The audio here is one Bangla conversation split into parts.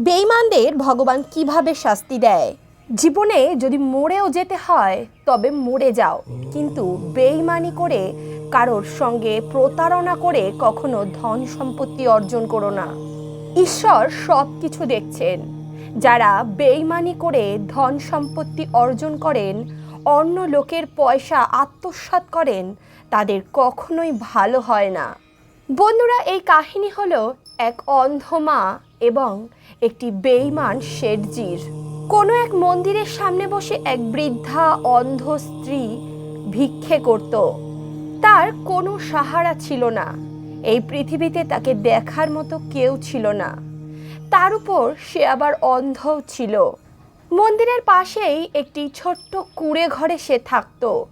বেইমানদের ভগবান কীভাবে শাস্তি দেয়? জীবনে যদি মরেও যেতে হয়, তবে মরে যাও। কিন্তু বেইমানি করে কারোর সঙ্গে প্রতারণা করে কখনো ধন সম্পত্তি অর্জন করো না। ঈশ্বর সব কিছু দেখছেন। যারা বেইমানি করে ধন সম্পত্তি অর্জন করেন, অন্য লোকের পয়সা আত্মসাৎ করেন, তাদের কখনোই ভালো হয় না। বন্ধুরা, এই কাহিনী হলো এক অন্ধ মা এবং একটি বেইমান শেঠজির। কোনো এক মন্দিরের সামনে বসে এক বৃদ্ধা অন্ধ স্ত্রী ভিক্ষে করত। তার কোনো সাহারা ছিল না। এই পৃথিবীতে তাকে দেখার মতো কেউ ছিল না। তার উপর সে আবার অন্ধও ছিল। মন্দিরের পাশেই একটি ছোট্ট কুঁড়ে ঘরে সে থাকতো।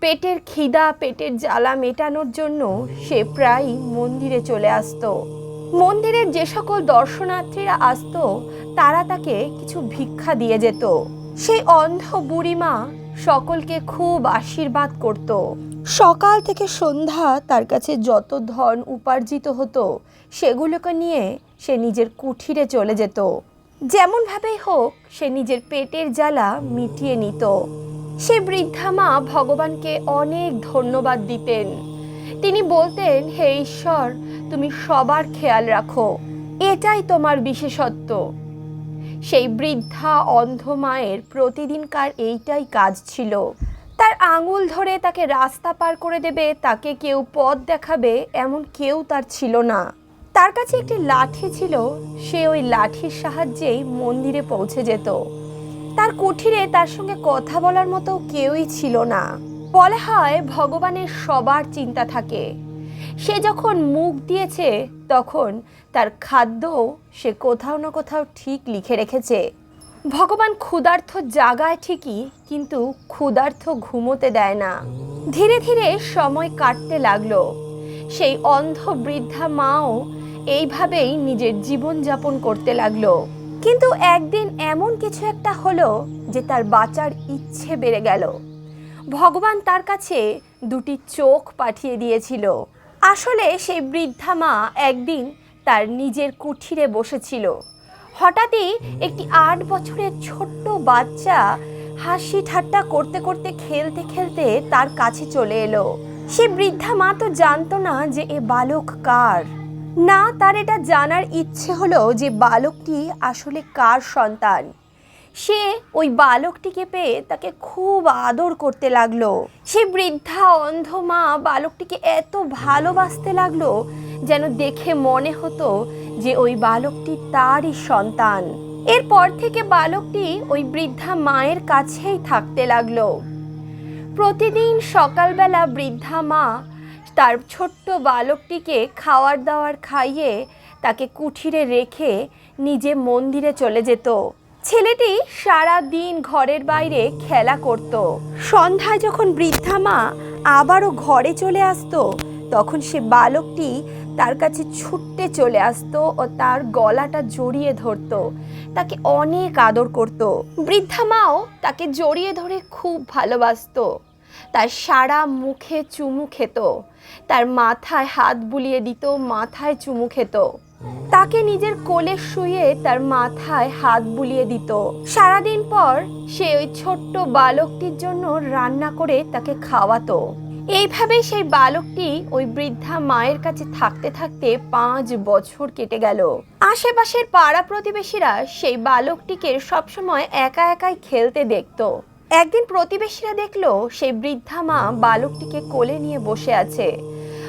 পেটের খিদা, পেটের জ্বালা মেটানোর জন্য সে প্রায়ই মন্দিরে চলে আসতো। মন্দিরের যে সকল দর্শনার্থীরা আসতো, তারা তাকে কিছু ভিক্ষা দিয়ে যেত। সেই অন্ধ বুড়িমা সকলকে খুব আশীর্বাদ করত। সকাল থেকে সন্ধ্যা তার কাছে যত ধন উপার্জিত হতো, সেগুলোকে নিয়ে সে নিজের কুঠিরে চলে যেত। যেমনভাবেই হোক, সে নিজের পেটের জ্বালা মিটিয়ে নিত। সে বৃদ্ধা মা ভগবানকে অনেক ধন্যবাদ দিতেন। তিনি বলতেন, হে ঈশ্বর, তুমি সবার খেয়াল রাখো, এটাই তোমার বিশেষত্ব। সেই বৃদ্ধা অন্ধ মায়ের প্রতিদিনকার এইটাই কাজ ছিল। তার আঙুল ধরে তাকে রাস্তা পার করে দেবে, তাকে কেউ পথ দেখাবে, এমন কেউ তার ছিল না। তার কাছে একটি লাঠি ছিল, সে ওই লাঠির সাহায্যেই মন্দিরে পৌঁছে যেত। তার কুঠিরে তার সঙ্গে কথা বলার মতো কেউই ছিল না। বলা হয় ভগবানের সবার চিন্তা থাকে। সে যখন মুখ দিয়েছে, তখন তার খাদ্য সে কোথাও না কোথাও ঠিক লিখে রেখেছে। ভগবান ক্ষুধার্থ জাগায় ঠিকই, কিন্তু ক্ষুধার্থ ঘুমোতে দেয় না। ধীরে ধীরে সময় কাটতে লাগল। সেই অন্ধ বৃদ্ধা মাও এইভাবেই নিজের জীবনযাপন করতে লাগল। কিন্তু একদিন এমন কিছু একটা হলো যে তার বাঁচার ইচ্ছে বেড়ে গেল। ভগবান তার কাছে দুটি চোখ পাঠিয়ে দিয়েছিল। আসলে সেই বৃদ্ধা মা একদিন তার নিজের কুঠিরে বসেছিল। হঠাৎই একটি আট বছরের ছোট্ট বাচ্চা হাসি ঠাট্টা করতে করতে খেলতে খেলতে তার কাছে চলে এলো। সে বৃদ্ধা মা তো জানতো না যে এ বালক কার। না, তার এটা জানার ইচ্ছে হলো যে বালকটি আসলে কার সন্তান। সে ওই বালকটিকে পেয়ে তাকে খুব আদর করতে লাগল। সে বৃদ্ধা অন্ধ মা বালকটিকে এত ভালোবাসতে লাগল যেন দেখে মনে হতো যে ওই বালকটি তারই সন্তান। এরপর থেকে বালকটি ওই বৃদ্ধা মায়ের কাছেই থাকতে লাগল। প্রতিদিন সকালবেলা বৃদ্ধা মা তার ছোট্ট বালকটিকে খাওয়ার দাওয়ার খাইয়ে তাকে কুঠিরে রেখে নিজে মন্দিরে চলে যেত। ছেলেটি সারা দিন ঘরের বাইরে খেলা করত। সন্ধ্যায় যখন বৃদ্ধা মা আবারও ঘরে চলে আসতো, তখন সে বালকটি তার কাছে ছুটতে চলে আসতো ও তার গলাটা জড়িয়ে ধরতো, তাকে অনেক আদর করত। বৃদ্ধা মাও তাকে জড়িয়ে ধরে খুব ভালোবাসতো। তার সারা মুখে চুমু খেত, তার মাথায় হাত বুলিয়ে দিত, মাথায় চুমু খেত। তাকে নিজের কোলে শুয়ে তার মাথায় হাত বুলিয়ে দিত। সারাদিন পর সে ওই ছোট্ট বালকটির জন্য রান্না করে তাকে খাওয়াতো। এইভাবে সেই বালকটি ওই বৃদ্ধা মায়ের কাছে থাকতে থাকতে পাঁচ বছর কেটে গেল। আশেপাশের পাড়া প্রতিবেশীরা সেই বালকটিকে সবসময় একা একাই খেলতে দেখত। একদিন প্রতিবেশীরা দেখল সেই বৃদ্ধা মা বালকটিকে কোলে নিয়ে বসে আছে।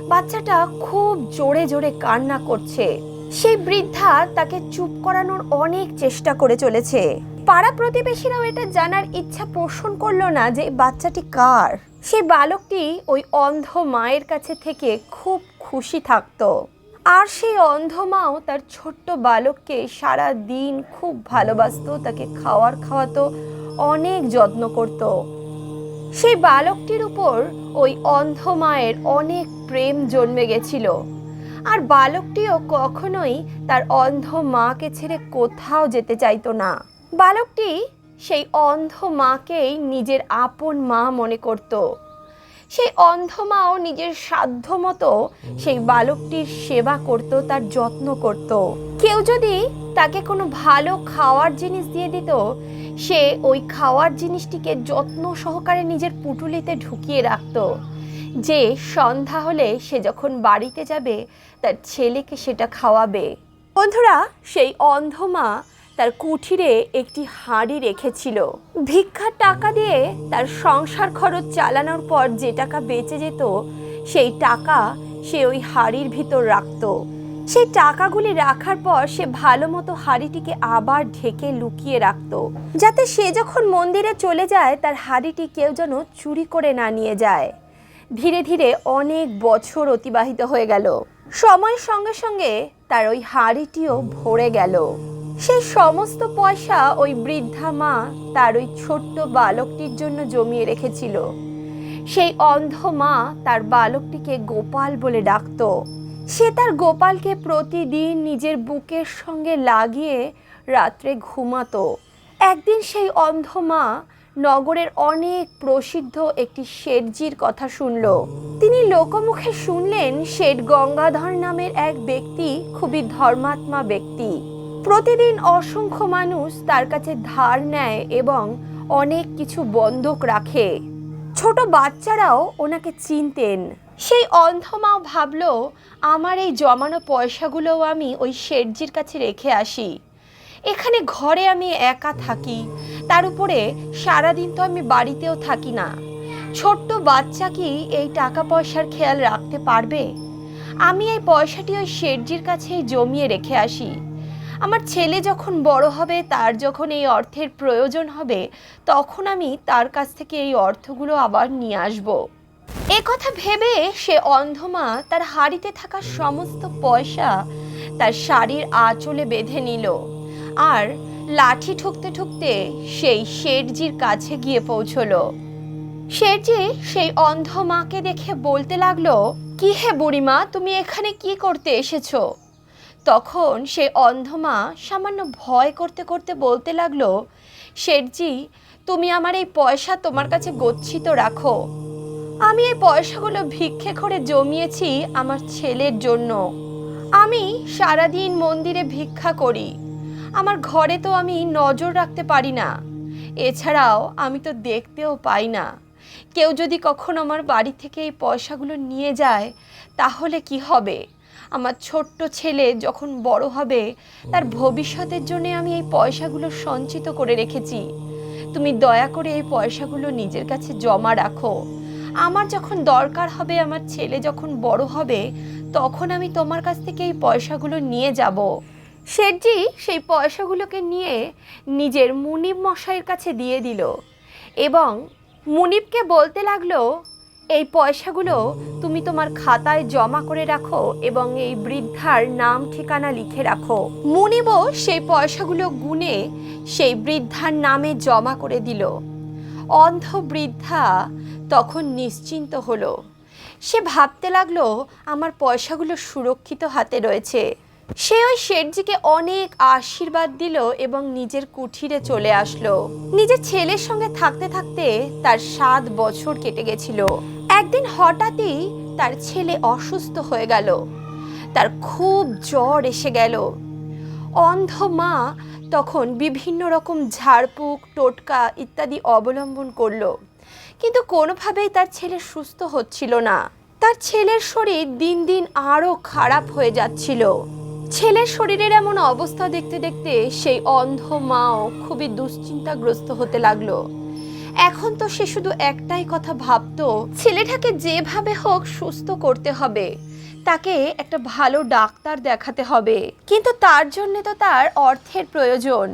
বাচ্চাটা খুব জোরে জোরে কান্না করছে। সেই বৃদ্ধা তাকে চুপ করানোর অনেক চেষ্টা করে চলেছে। পাড়া প্রতিবেশীরাও এটা জানার ইচ্ছা পোষণ করল না যে বাচ্চাটি কার। সেই বালকটি ওই অন্ধ মায়ের কাছে থেকে খুব খুশি থাকতো। আর সেই অন্ধ মাও তার ছোট্ট বালককে সারা দিন খুব ভালোবাসতো, তাকে খাওয়ার খাওয়াতো, অনেক যত্ন করত। সেই বালকটির উপর ওই অন্ধ মায়ের অনেক প্রেম জন্মে গেছিল। আর বালকটিও কখনোই তার অন্ধ মাকে ছেড়ে কোথাও যেতে চাইতো না। বালকটি সেই অন্ধ মাকেই নিজের আপন মা মনে করত। সেই অন্ধ মাও নিজের সাধ্য মতো সেই বালকটির সেবা করত, তার যত্ন করত। কেউ যদি তাকে কোনো ভালো খাওয়ার জিনিস দিয়ে দিত, সে ওই খাওয়ার জিনিসটিকে যত্ন সহকারে নিজের পুটুলিতে ঢুকিয়ে রাখতো। যে সন্ধ্যা হলে সে যখন বাড়িতে যাবে, তার ছেলেকে সেটা খাওয়াবে। বন্ধুরা, সেই অন্ধমা তার কুঠিরে একটি হাঁড়ি রেখেছিল। ভিক্ষার টাকা দিয়ে তার সংসার খরচ চালানোর পর যে টাকা বেঁচে যেত, সেই টাকা সে ওই হাঁড়ির ভিতর রাখতো। সেই টাকাগুলি রাখার পর সে ভালো মতো হাঁড়িটিকে আবার ঢেকে লুকিয়ে রাখতো। যাতে সে যখন মন্দিরে চলে যায়, তার হাঁড়িটি কেউ যেন চুরি করে না নিয়ে যায়। ধীরে ধীরে অনেক বছর অতিবাহিত হয়ে গেল। সময়ের সঙ্গে সঙ্গে তার ওই হাঁড়িটিও ভরে গেল। সেই সমস্ত পয়সা ওই বৃদ্ধা মা তার ওই ছোট্ট বালকটির জন্য জমিয়ে রেখেছিল। সেই অন্ধ মা তার বালকটিকে গোপাল বলে ডাকতো। সে তার গোপালকে প্রতিদিন নিজের বুকের সঙ্গে লাগিয়ে রাত্রে ঘুমাতো। একদিন সেই অন্ধ মা নগরের অনেক প্রসিদ্ধ একটি শেঠজির কথা শুনল। তিনি লোকমুখে শুনলেন শেঠ গঙ্গাধর নামের এক ব্যক্তি, খুবই ধর্মাত্মা ব্যক্তি। প্রতিদিন অসংখ্য মানুষ তার কাছে ধার নেয় এবং অনেক কিছু বন্ধক রাখে। ছোট বাচ্চারাও ওনাকে চিনতেন। সেই অন্ধমাও ভাবল, আমার এই জমানো পয়সাগুলোও আমি ওই শেঠজির কাছে রেখে আসি। এখানে ঘরে আমি একা থাকি তার উপরে সারাদিন তো আমি বাড়িতেও থাকি না। ছোট্ট বাচ্চা কি এই টাকা পয়সার খেয়াল রাখতে পারবে? আমি এই পয়সাটি ওই শেঠজির কাছেই জমিয়ে রেখে আসি। আমার ছেলে যখন বড় হবে, তার যখন এই অর্থের প্রয়োজন হবে, তখন আমি তার কাছ থেকে এই অর্থগুলো আবার নিয়ে আসব। এ কথা ভেবে সে অন্ধমা তার হাড়িতে থাকা সমস্ত পয়সা তার শাড়ির আঁচলে বেঁধে নিল। আর লাঠি ঠুকতে ঠুকতে সেই শেঠজির কাছে গিয়ে পৌঁছলো। শেঠজি সেই অন্ধ মাকে দেখে বলতে লাগল, কি হে বুড়িমা, তুমি এখানে কি করতে এসেছ? তখন সে অন্ধমা সামান্য ভয় করতে করতে বলতে লাগল, শেঠজি, তুমি আমার এই পয়সা তোমার কাছে গচ্ছিত রাখো। আমি এই পয়সাগুলো ভিক্ষে করে জমিয়েছি আমার ছেলের জন্য। আমি সারাদিন মন্দিরে ভিক্ষা করি। আমার ঘরে তো আমি নজর রাখতে পারি না। এছাড়াও আমি তো দেখতেও পাই না। কেউ যদি কখনো আমার বাড়ি থেকে এই পয়সাগুলো নিয়ে যায়, তাহলে কি হবে? আমার ছোট্ট ছেলে যখন বড় হবে, তার ভবিষ্যতের জন্য আমি এই পয়সাগুলো সঞ্চিত করে রেখেছি। তুমি দয়া করে এই পয়সাগুলো নিজের কাছে জমা রাখো। আমার যখন দরকার হবে, আমার ছেলে যখন বড় হবে, তখন আমি তোমার কাছ থেকে এই পয়সাগুলো নিয়ে যাব। শেঠজি সেই পয়সাগুলোকে নিয়ে নিজের মুনিব মশাইয়ের কাছে দিয়ে দিল এবং মুনিবকে বলতে লাগল, এই পয়সাগুলো তুমি তোমার খাতায় জমা করে রাখো এবং এই বৃদ্ধার নাম ঠিকানা লিখে রাখো। মুনিবও সেই পয়সাগুলো গুনে সেই বৃদ্ধার নামে জমা করে দিল। অন্ধ বৃদ্ধা তখন নিশ্চিন্ত হলো। সে ভাবতে লাগল, আমার পয়সাগুলো সুরক্ষিত হাতে রয়েছে। সে ওই শেঠজিকে অনেক আশীর্বাদ দিল এবং নিজের কুঠিরে চলে আসলো। নিজের ছেলের সঙ্গে থাকতে থাকতে তার সাত বছর কেটে গেছিল। একদিন হঠাৎই তার ছেলে অসুস্থ হয়ে গেল। তার খুব জ্বর এসে গেল। অন্ধ মা তখন বিভিন্ন রকম ঝাড়ফুঁক, টোটকা ইত্যাদি অবলম্বন করল। কিন্তু কোনোভাবেই তার ছেলে সুস্থ হচ্ছিল না। তার ছেলের শরীর দিন দিন আরও খারাপ হয়ে যাচ্ছিল। ছেলের শরীরের এমন অবস্থা দেখতে দেখতে সেই অন্ধ মাও খুবই দুশ্চিন্তাগ্রস্ত হতে লাগল। এখন তো সে শুধু একটাই কথা ভাবতো, ছেলেটাকে যেভাবে হোক সুস্থ করতে হবে, তাকে একটা ভালো ডাক্তার দেখাতে হবে। কিন্তু তার জন্য তো তার অর্থের প্রয়োজন।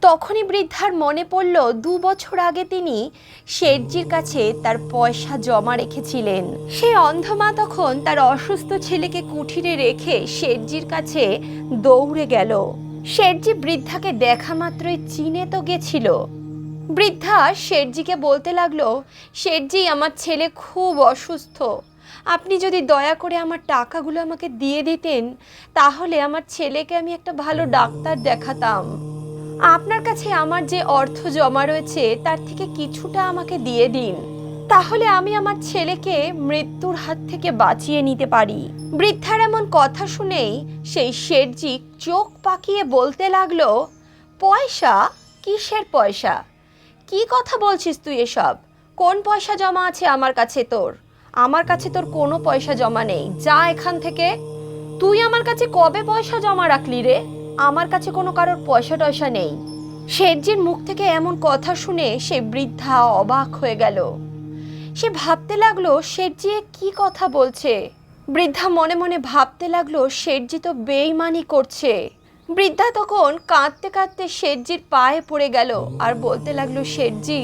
তখনই বৃদ্ধার মনে পড়ল, দু বছর আগে তিনি শেঠজির কাছে তার পয়সা জমা রেখেছিলেন। সেই অন্ধমা তখন তার অসুস্থ ছেলেকে কুঠিরে রেখে শেঠজির কাছে দৌড়ে গেল। শেঠজি বৃদ্ধাকে দেখা মাত্রই চিনে তো গেছিল। বৃদ্ধা শেঠজিকে বলতে লাগল, শেঠজি, আমার ছেলে খুব অসুস্থ। আপনি যদি দয়া করে আমার টাকাগুলো আমাকে দিয়ে দিতেন, তাহলে আমার ছেলেকে আমি একটা ভালো ডাক্তার দেখাতাম। আপনার কাছে আমার যে অর্থ জমা রয়েছে, তার থেকে কিছুটা আমাকে দিয়ে দিন। তাহলে আমি আমার ছেলেকে মৃত্যুর হাত থেকে বাঁচিয়ে নিতে পারি। বৃদ্ধার এমন কথা শুনেই সেই শেঠজি চোখ পাকিয়ে বলতে লাগল, পয়সা? কিসের পয়সা? কি কথা বলছিস তুই এসব? কোন পয়সা জমা আছে আমার কাছে তোর? আমার কাছে তোর কোনো পয়সা জমা নেই। যা এখান থেকে। তুই আমার কাছে কবে পয়সা জমা রাখলি রে? আমার কাছে কোনো কারোর পয়সা টয়সা নেই। শেঠজির মুখ থেকে এমন কথা শুনে সে বৃদ্ধা অবাক হয়ে গেল। সে ভাবতে লাগল, শেঠজি কি কথা বলছে? বৃদ্ধা মনে মনে ভাবতে লাগল, শেঠজি তো বেইমানি করছে। বৃদ্ধা তখন কাঁদতে কাঁদতে শেঠজির পায়ে পড়ে গেল আর বলতে লাগল, শেঠজি,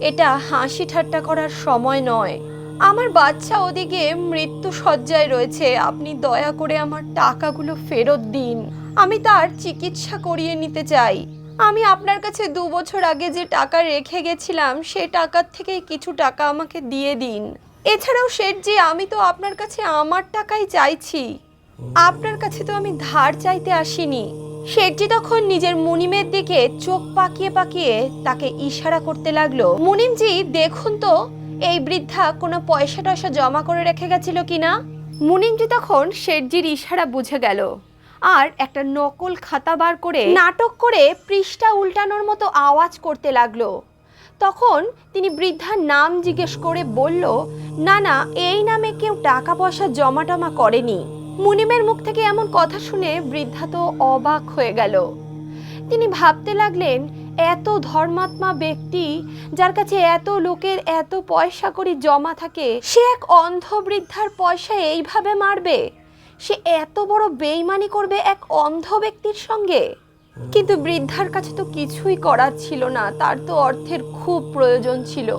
এটা হাসি ঠাট্টা করার সময় নয়। আমার বাচ্চা ওদিকে মৃত্যু সজ্জায় রয়েছে। আপনি দয়া করে আমার টাকাগুলো ফেরত দিন। আমি তার চিকিৎসা করিয়ে নিতে চাই। আমি আপনার কাছে দু বছর আগে যে টাকা রেখে গেছিলাম, সে টাকার থেকে কিছু টাকা আমাকে দিয়ে দিন। এছাড়াও শেঠজি আমি তো আপনার কাছে আমার টাকাই চাইছি। আপনার কাছে তো আমি ধার চাইতে আসিনি। শেঠজি তখন নিজের মুনিমের দিকে চোখ পাকিয়ে পাকিয়ে তাকে ইশারা করতে লাগল। মুনিমজি দেখুন তো, এই বৃদ্ধা কোনো পয়সা টয়সা জমা করে রেখে গেছিল কিনা? মুনিমজি তখন শেঠজির ইশারা বুঝে গেল। আর একটা নকল খাতা বার করে নাটক করে পৃষ্ঠা উল্টানোর মতো আওয়াজ করতে লাগল। তখন তিনি বৃদ্ধার নাম জিজ্ঞেস করে বলল, না না, এই নামে কেউ টাকা পয়সা জমা টমা করেনি। মুনিমের মুখ থেকে এমন কথা শুনে বৃদ্ধা তো অবাক হয়ে গেল। তিনি ভাবতে লাগলেন, এত ধর্মাত্মা ব্যক্তি যার কাছে এত লোকের এত পয়সা করি জমা থাকে, সে এক অন্ধ বৃদ্ধার পয়সা এইভাবে মারবে? সে এত বড় বেইমানি করবে এক অন্ধ ব্যক্তির সঙ্গে? কিন্তু বৃদ্ধার কাছে তো কিছুই করার ছিল না, তার তো অর্থের খুব প্রয়োজন ছিল।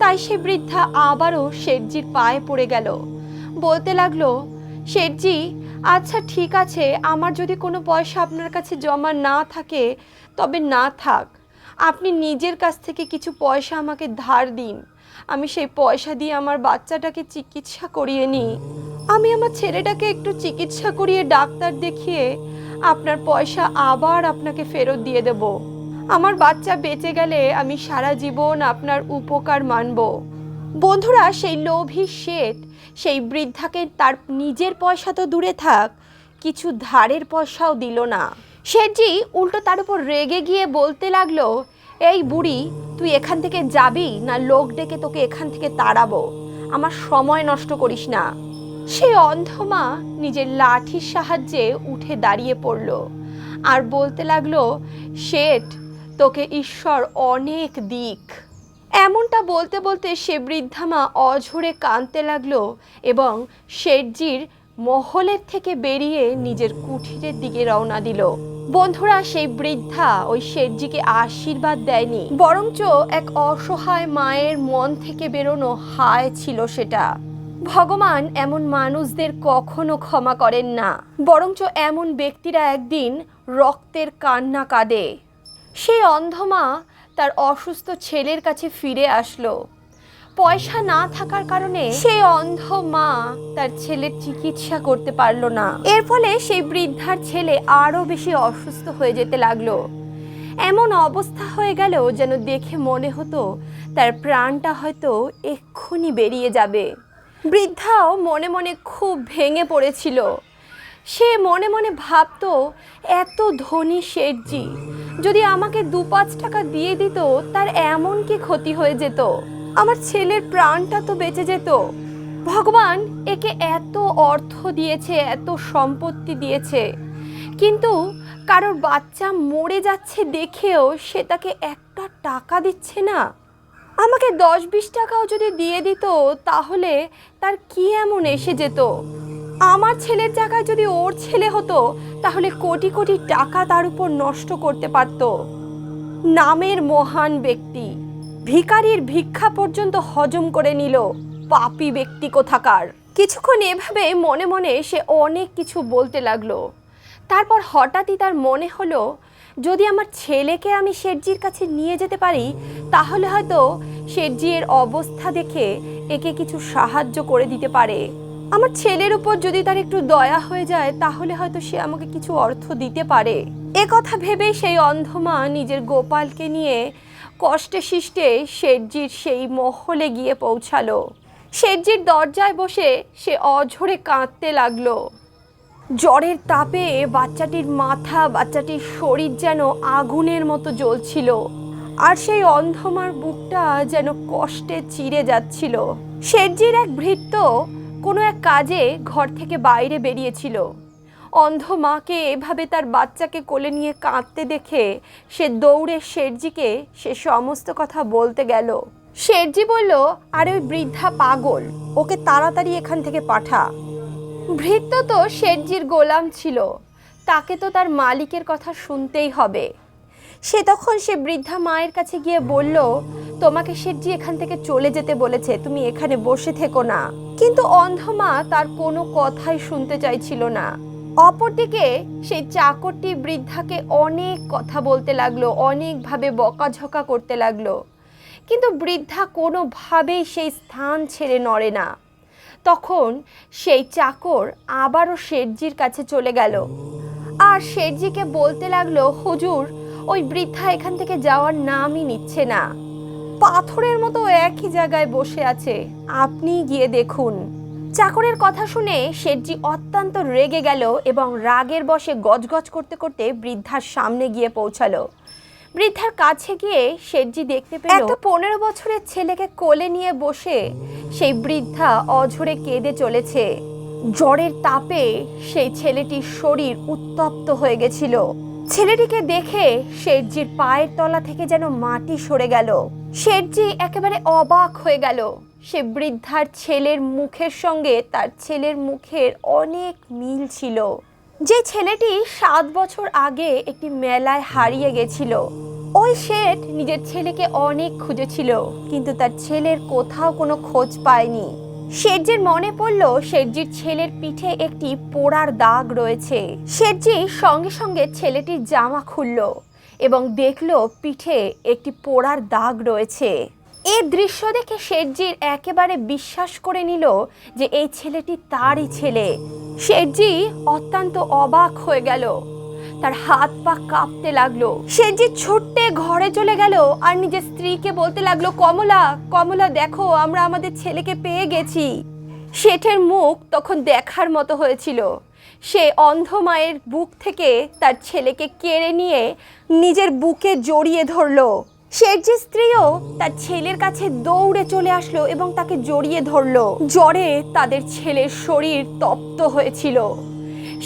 তাই সে বৃদ্ধা আবারও শেঠজির পায়ে পড়ে গেল। বলতে লাগল, শেঠজি আচ্ছা ঠিক আছে, আমার যদি কোনো পয়সা আপনার কাছে জমা না থাকে, তবে না থাক। আপনি নিজের কাছ থেকে কিছু পয়সা আমাকে ধার দিন। আমি সেই পয়সা দিয়ে আমার বাচ্চাটাকে চিকিৎসা করিয়ে নিই। আমি আমার ছেলেটাকে একটু চিকিৎসা করিয়ে ডাক্তার দেখিয়ে আপনার পয়সা আবার আপনাকে ফেরত দিয়ে দেব। আমার বাচ্চা বেঁচে গেলে আমি সারা জীবন আপনার উপকার মানব। বন্ধুরা, সেই লোভী শেঠ সেই বৃদ্ধাকে তার নিজের পয়সা তো দূরে থাক, কিছু ধারের পয়সাও দিল না। শেঠজি উল্টো তার উপর রেগে গিয়ে বলতে লাগল, এই বুড়ি, তুই এখান থেকে যাবি না লোক ডেকে তোকে এখান থেকে তাড়াবো। আমার সময় নষ্ট করিস না। সেই অন্ধমা নিজের লাঠির সাহায্যে উঠে দাঁড়িয়ে পড়ল আর বলতে লাগল, শেঠ, তোকে ঈশ্বর অনেক দিক। এমনটা বলতে বলতে সে বৃদ্ধামা অঝরে কাঁদতে লাগল এবং শেঠজির মহলের থেকে বেরিয়ে নিজের কুঠিরের দিকে রওনা দিল। বন্ধুরা, সেই বৃদ্ধা ওই শেঠজিকে আশীর্বাদ দেয়নি, বরঞ্চ এক অসহায় মায়ের মন থেকে বেরোনো হায় ছিল সেটা। ভগবান এমন মানুষদের কখনো ক্ষমা করেন না, বরঞ্চ এমন ব্যক্তিরা একদিন রক্তের কান্না কাঁদে। সেই অন্ধমা তার অসুস্থ ছেলের কাছে ফিরে আসলো। পয়সা না থাকার কারণে সেই অন্ধ মা তার ছেলের চিকিৎসা করতে পারল না। এর ফলে সেই বৃদ্ধার ছেলে আরও বেশি অসুস্থ হয়ে যেতে লাগল। এমন অবস্থা হয়ে গেল যেন দেখে মনে হতো তার প্রাণটা হয়তো এক্ষুনি বেরিয়ে যাবে। বৃদ্ধাও মনে মনে খুব ভেঙে পড়েছিল। সে মনে মনে ভাবতো, এত ধনী শেঠজি, যদি আমাকে দু পাঁচ টাকা দিয়ে দিত, তার এমন কি ক্ষতি হয়ে যেত? আমার ছেলের প্রাণটা তো বেঁচে যেত। ভগবান একে এত অর্থ দিয়েছে, এত সম্পত্তি দিয়েছে। কিন্তু কারোর বাচ্চা মরে যাচ্ছে দেখেও সে তাকে একটা টাকা দিচ্ছে না। আমাকে দশ বিশ টাকাও যদি দিয়ে দিত, তাহলে তার কি এমন এসে যেত? আমার ছেলের জায়গায় যদি ওর ছেলে হতো, তাহলে কোটি কোটি টাকা তার উপর নষ্ট করতে পারত। নামের মহান ব্যক্তি। ভিখারির ভিক্ষা পর্যন্ত হজম করে নিল। পাপী ব্যক্তি কোথাকার। কিছুক্ষণ এভাবে মনে মনে সে অনেক কিছু বলতে লাগল। তারপর হঠাৎই তার মনে হলো যদি আমার ছেলেকে আমি শেঠজির কাছে নিয়ে যেতে পারি, তাহলে হয়তো শেঠজি এর অবস্থা দেখে একে কিছু সাহায্য করে দিতে পারে। আমার ছেলের উপর যদি তার একটু দয়া হয়ে যায়, তাহলে হয়তো সে আমাকে কিছু অর্থ দিতে পারে। এ কথা ভেবেই সেই অন্ধমা নিজের গোপালকে নিয়ে কষ্টে শিষ্টে শেঠজির সেই মহলে গিয়ে পৌঁছালো। শেঠজির দরজায় বসে সে অঝরে কাঁদতে লাগল। জ্বরের তাপে বাচ্চাটির মাথা, বাচ্চাটির শরীর যেন আগুনের মতো জ্বলছিল। আর সেই অন্ধমার বুকটা যেন কষ্টে চিরে যাচ্ছিল। শেঠজির এক ভৃত্য কোনো এক কাজে ঘর থেকে বাইরে বেরিয়েছিল। অন্ধ মাকে এভাবে তার বাচ্চাকে কোলে নিয়ে কাঁদতে দেখে সে দৌড়ে শেঠজিকে সে সমস্ত কথা বলতে গেল। শেঠজি বলল, আরে ওই বৃদ্ধা পাগল, ওকে তাড়াতাড়ি এখান থেকে পাঠা। ভৃত্য তো শেঠজির গোলাম ছিল। তাকে তো তার মালিকের কথা শুনতেই হবে। সে তখন সে বৃদ্ধা মায়ের কাছে গিয়ে বলল, তোমাকে শেঠজি এখান থেকে চলে যেতে বলেছে, তুমি এখানে বসে থেকো না। কিন্তু অন্ধমা তার কোনো কথাই শুনতে চাইছিল না। অপরদিকে সেই চাকরটি বৃদ্ধাকে অনেক কথা বলতে লাগল, অনেকভাবে বকাঝকা করতে লাগল। কিন্তু বৃদ্ধা কোনোভাবেই সেই স্থান ছেড়ে নড়ে না। তখন সেই চাকর আবারও শেঠজির কাছে চলে গেল। আর শেঠজিকে বলতে লাগল, হুজুর, ওই বৃদ্ধা এখান থেকে যাওয়ার নামই নিচ্ছে না। পাথরের মতো একই জায়গায় বসে আছে। আপনি গিয়ে দেখুন। চাকরের কথা শুনে শেঠজি অত্যন্ত রেগে গেল এবং রাগের বশে গজগজ করতে করতে বৃদ্ধার সামনে গিয়ে পৌঁছালো। বৃদ্ধার কাছে গিয়ে শেঠজি দেখতে পেল একটা পনেরো বছরের ছেলেকে কোলে নিয়ে বসে সেই বৃদ্ধা অঝরে কেঁদে চলেছে। জ্বরের তাপে সেই ছেলেটির শরীর উত্তপ্ত হয়ে গেছিল। ছেলেটিকে দেখে শেঠজির পায়ের তলা থেকে যেন মাটি সরে গেল। শেঠজি একেবারে অবাক হয়ে গেল। সে বৃদ্ধার ছেলের মুখের সঙ্গে তার ছেলের মুখের অনেক মিল ছিল। যে ছেলেটি সাত বছর আগে একটি মেলায় হারিয়ে গেছিল, ওই শেঠ নিজের ছেলেকে অনেক খুঁজেছিল, কিন্তু তার ছেলের কোথাও কোনো খোঁজ পায়নি। শেঠজির মনে পড়ল শেঠজির ছেলের পিঠে একটি পোড়ার দাগ রয়েছে। শেঠজি সঙ্গে সঙ্গে ছেলেটির জামা খুলল এবং দেখল পিঠে একটি পোড়ার দাগ রয়েছে। এই দৃশ্য দেখে শেঠজির একেবারে বিশ্বাস করে নিল যে এই ছেলেটি তারই ছেলে। শেঠজি অত্যন্ত অবাক হয়ে গেল। তার হাত পা কাঁপতে লাগল। শেঠজি ছুটতে ঘরে চলে গেল আর নিজের স্ত্রীকে বলতে লাগল, কমলা কমলা, দেখো, আমরা আমাদের ছেলেকে পেয়ে গেছি। শেঠের মুখ তখন দেখার মতো হয়েছিল। সে অন্ধ মায়ের বুক থেকে তার ছেলেকে কেড়ে নিয়ে নিজের বুকে জড়িয়ে ধরলো। শেঠজি স্ত্রীও তার ছেলের কাছে দৌড়ে চলে আসলো এবং তাকে জড়িয়ে ধরলো। জ্বরে তাদের ছেলের শরীর তপ্ত হয়েছিল।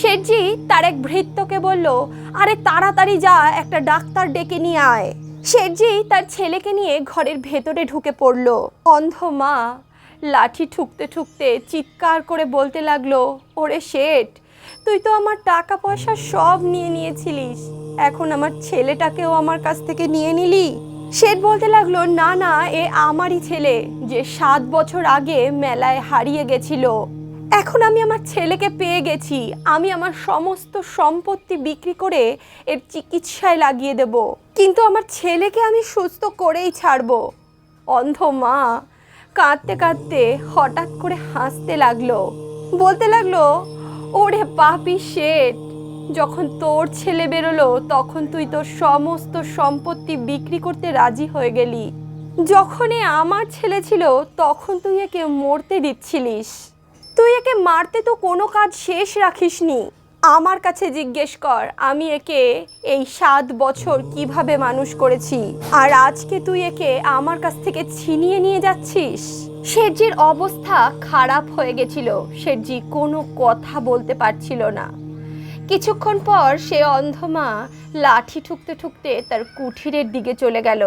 শেঠজি তার এক ভৃত্যকে বলল, আরে তাড়াতাড়ি যা, একটা ডাক্তার ডেকে নিয়ে আয়। শেঠজি তার ছেলেকে নিয়ে ঘরের ভেতরে ঢুকে পড়ল। অন্ধ মা লাঠি ঠুকতে ঠুকতে চিৎকার করে বলতে লাগল, ওরে শেঠ, তুই তো আমার টাকা পয়সা সব নিয়ে নিয়েছিলিস। এখন আমার ছেলেটাকেও আমার কাছ থেকে নিয়ে নিলি? শেঠ বলতে লাগল, না না, এ আমারই ছেলে যে সাত বছর আগে মেলায় হারিয়ে গেছিল। এখন আমি আমার ছেলেকে পেয়ে গেছি। আমি আমার সমস্ত সম্পত্তি বিক্রি করে এর চিকিৎসায় লাগিয়ে দেব। কিন্তু আমার ছেলেকে আমি সুস্থ করেই ছাড়বো। অন্ধ মা কাঁদতে কাঁদতে হঠাৎ করে হাসতে লাগল। বলতে লাগল, ওরে পাপি শেঠ যখন তোর ছেলে বেরোলো, তখন তুই তোর সমস্ত সম্পত্তি বিক্রি করতে রাজি হয়ে গেলি। যখন এ আমার ছেলে ছিল, তখন তুই একে মরতে দিচ্ছিলিস। তুই একে মারতে তো কোনো কাজ শেষ রাখিসনি। আমার কাছে জিজ্ঞেস কর, আমি একে এই সাত বছর কীভাবে মানুষ করেছি? আর আজকে তুই একে আমার কাছ থেকে ছিনিয়ে নিয়ে যাচ্ছিস? শেঠজির অবস্থা খারাপ হয়ে গেছিল শেঠজি কোনো কথা বলতে পারছিল না। কিছুক্ষণ পর সে অন্ধমা লাঠি ঠুকতে ঠুকতে তার কুঠিরের দিকে চলে গেল।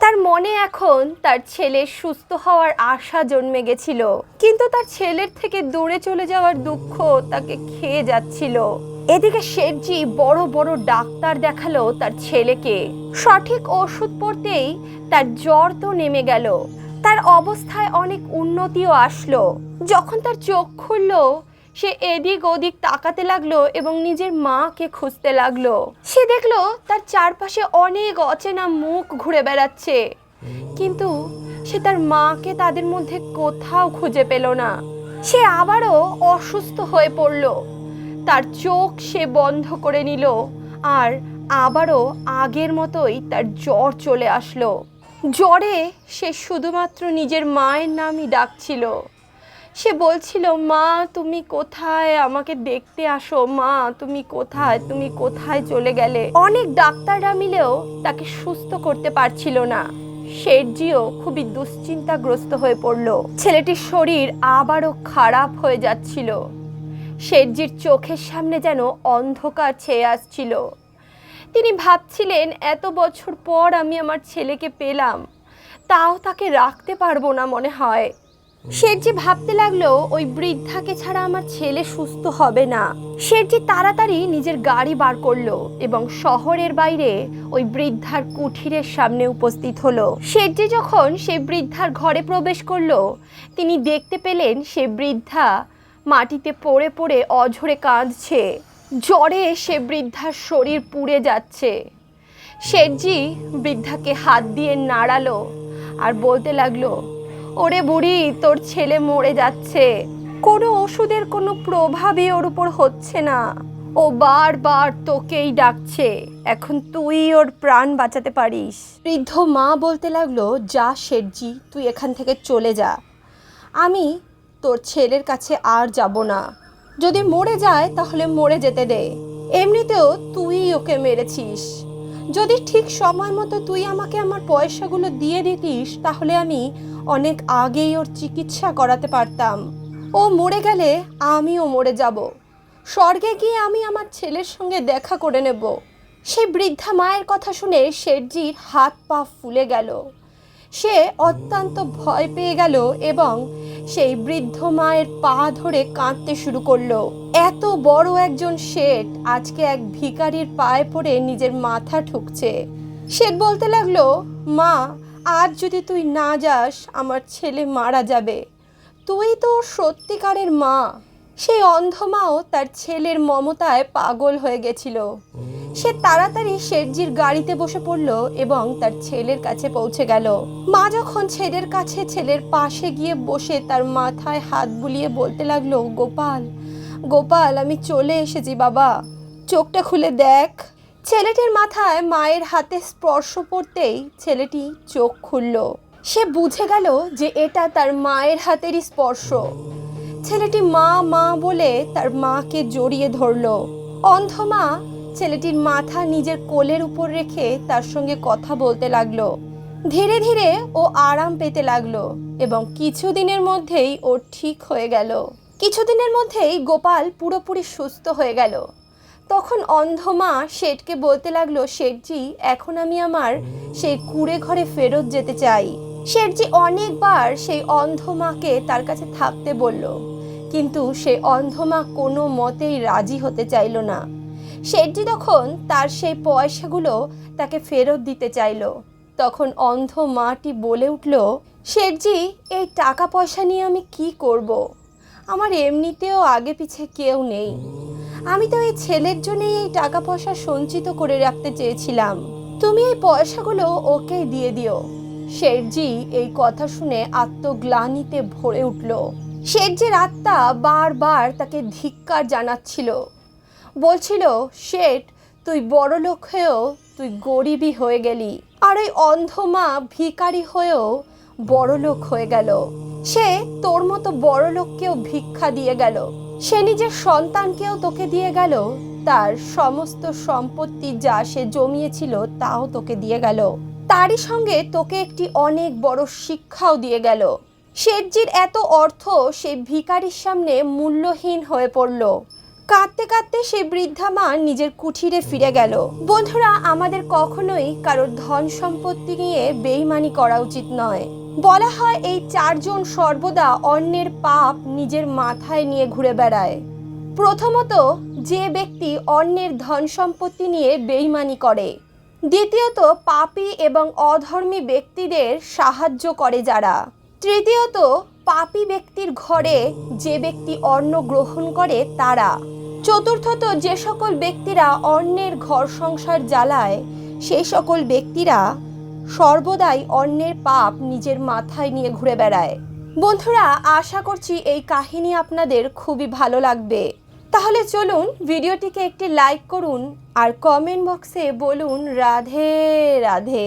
তার মনে এখন তার ছেলে সুস্থ হওয়ার আশা জন্মে গেছিল। কিন্তু তার ছেলের থেকে দূরে চলে যাওয়ার দুঃখ তাকে খেয়ে যাচ্ছিল। এদিকে শেঠজি বড় বড় ডাক্তার দেখাল তার ছেলেকে। সঠিক ওষুধ পড়তেই তার জ্বর তো নেমে গেল। তার অবস্থায় অনেক উন্নতিও আসলো। যখন তার চোখ খুললো সে এদিক ওদিক তাকাতে লাগল এবং নিজের মাকে খুঁজতে লাগল। সে দেখল তার চারপাশে অনেক অচেনা মুখ ঘুরে বেড়াচ্ছে। কিন্তু সে তার মাকে তাদের মধ্যে কোথাও খুঁজে পেল না। সে আবারও অসুস্থ হয়ে পড়ল। তার চোখ সে বন্ধ করে নিল আর আবারও আগের মতোই তার জ্বর চলে আসলো। জ্বরে সে শুধুমাত্র নিজের মায়ের নামই ডাকছিল। সে বলছিল, মা, তুমি কোথায়? আমাকে দেখতে আসো, মা, তুমি কোথায়? তুমি কোথায় চলে গেলে? অনেক ডাক্তাররা মিলেও তাকে সুস্থ করতে পারছিল না। শেঠজিও খুবই দুশ্চিন্তাগ্রস্ত হয়ে পড়ল। ছেলেটির শরীর আবারও খারাপ হয়ে যাচ্ছিল। শেঠজির চোখের সামনে যেন অন্ধকার ছেয়ে আসছিল। তিনি ভাবছিলেন, এত বছর পর আমি আমার ছেলেকে পেলাম, তাও তাকে রাখতে পারব না, মনে হয়। শেঠজি ভাবতে লাগল, ওই বৃদ্ধাকে ছাড়া আমার ছেলে সুস্থ হবে না। শেঠজি তাড়াতাড়ি নিজের গাড়ি বার করল এবং শহরের বাইরে ওই বৃদ্ধার কুঠিরের সামনে উপস্থিত হলো। শেঠজি যখন সেই বৃদ্ধার ঘরে প্রবেশ করল, তিনি দেখতে পেলেন সে বৃদ্ধা মাটিতে পড়ে পড়ে অঝরে কাঁদছে। জ্বরে সে বৃদ্ধার শরীর পুড়ে যাচ্ছে। শেঠজি বৃদ্ধাকে হাত দিয়ে নাড়ালো আর বলতে লাগল ওরে বুড়ি, তোর ছেলে মরে যাচ্ছে। কোনো ওষুধের কোনো প্রভাবই ওর উপর হচ্ছে না। ও বারবার তোকেই ডাকছে। এখন তুই ওর প্রাণ বাঁচাতে পারিস। বৃদ্ধ মা বলতে লাগল, যা শেঠজি, তুই এখান থেকে চলে যা। আমি তোর ছেলের কাছে আর যাব না। যদি মরে যায়, তাহলে মরে যেতে দে। এমনিতেও তুই ওকে মেরেছিস। যদি ঠিক সময় মতো তুই আমাকে আমার পয়সাগুলো দিয়ে দিতিস, তাহলে আমি অনেক আগেই ওর চিকিৎসা করাতে পারতাম। ও মরে গেলে আমিও মরে যাব। স্বর্গে গিয়ে আমি আমার ছেলের সঙ্গে দেখা করে নেব। সেই বৃদ্ধা মায়ের কথা শুনে শেঠজির হাত পা ফুলে গেল। সে অত্যন্ত ভয় পেয়ে গেল এবং সেই বৃদ্ধ মায়ের পা ধরে কাঁদতে শুরু করল। এত বড় একজন শেঠ আজকে এক ভিখারির পায়ে পড়ে নিজের মাথা ঠুকছে। শেঠ বলতে লাগল, মা আজ যদি তুই না যাস, আমার ছেলে মারা যাবে। তুই তো সত্যিকারের মা। সেই অন্ধ মাও তার ছেলের মমতায় পাগল হয়ে গেছিল। সে তাড়াতাড়ি শেঠজির গাড়িতে বসে পড়ল এবং তার ছেলের কাছে পৌঁছে গেল। মা যখন ছেলের কাছে ছেলের পাশে গিয়ে বসে তার মাথায় হাত বুলিয়ে বলতে লাগল, গোপাল গোপাল, আমি চলে এসেছি বাবা। চোখটা খুলে দেখ। ছেলেটির মাথায় মায়ের হাতে স্পর্শ পড়তেই ছেলেটি চোখ খুলল। সে বুঝে গেল যে এটা তার মায়ের হাতেরই স্পর্শ। ছেলেটি মা মা বলে তার মাকে জড়িয়ে ধরলো। অন্ধ মা ছেলেটির মাথা নিজের কোলের উপর রেখে তার সঙ্গে কথা বলতে লাগল। ধীরে ধীরে ও আরাম পেতে লাগল এবং কিছুদিনের মধ্যেই ও ঠিক হয়ে গেল। কিছুদিনের মধ্যেই গোপাল পুরোপুরি সুস্থ হয়ে গেল। তখন অন্ধ মা শেঠকে বলতে লাগল, শেঠজি, এখন আমি আমার সেই কুড়ে ঘরে ফেরত যেতে চাই। শেঠজি অনেকবার সেই অন্ধ মাকে তার কাছে থাকতে বলল, কিন্তু সেই অন্ধ মা কোনো মতেই রাজি হতে চাইল না। শেঠজি তখন তার সেই পয়সাগুলো তাকে ফেরত দিতে চাইল। তখন অন্ধ মাটি বলে উঠল, শেঠজি, এই টাকা পয়সা নিয়ে আমি কি করব। আমার এমনিতেও আগে পিছে কেউ নেই। আমি তো এই ছেলের জন্যই এই টাকা পয়সা সঞ্চিত করে রাখতে চেয়েছিলাম। তুমি এই পয়সাগুলো ওকে দিয়ে দিও। শেঠজি এই কথা শুনে আত্মগ্লানিতে ভরে উঠল। শেঠজির আত্মা বারবার তাকে ধিক্কার জানাচ্ছিল। বলছিল, শেঠ, তুই বড় লোক হয়েও তুই গরিবই হয়ে গেলি। আর ওই অন্ধ মা ভিখারি হয়েও বড় লোক হয়ে গেল। সে তোর মতো বড় লোককেও ভিক্ষা দিয়ে গেল। সে নিজের সন্তানকেও তোকে দিয়ে গেল, তার সমস্ত সম্পত্তি যা সে জমিয়েছিল তাও তোকে দিয়ে গেল। তারই সঙ্গে তোকে একটি অনেক বড় শিক্ষাও দিয়ে গেল। শেঠজির এত অর্থ সেই ভিখারির সামনে মূল্যহীন হয়ে পড়ল। কাঁদতে কাঁদতে সে বৃদ্ধা মা নিজের কুঠিরে ফিরে গেল। বন্ধুরা, আমাদের কখনোই কারোর ধন সম্পত্তি নিয়ে বেইমানি করা উচিত নয়। বলা হয় এই চারজন সর্বদা অন্যের পাপ নিজের মাথায় নিয়ে ঘুরে বেড়ায়। প্রথমত, যে ব্যক্তি অন্যের ধন সম্পত্তি নিয়ে বেইমানি করে। দ্বিতীয়ত, পাপী এবং অধর্মী ব্যক্তিদের সাহায্য করে যারা। তৃতীয়ত, পাপী ব্যক্তির ঘরে যে ব্যক্তি অন্ন গ্রহণ করে তারা। চতুর্থত, যে সকল ব্যক্তিরা অন্যের ঘর সংসার জ্বালায়, সেই সকল ব্যক্তিরা সর্বদাই অন্যের পাপ নিজের মাথায় নিয়ে ঘুরে বেড়ায়। বন্ধুরা, আশা করছি এই কাহিনী আপনাদের খুবই ভালো লাগবে। তাহলে চলুন ভিডিওটিকে একটি লাইক করুন আর কমেন্ট বক্সে বলুন রাধে রাধে।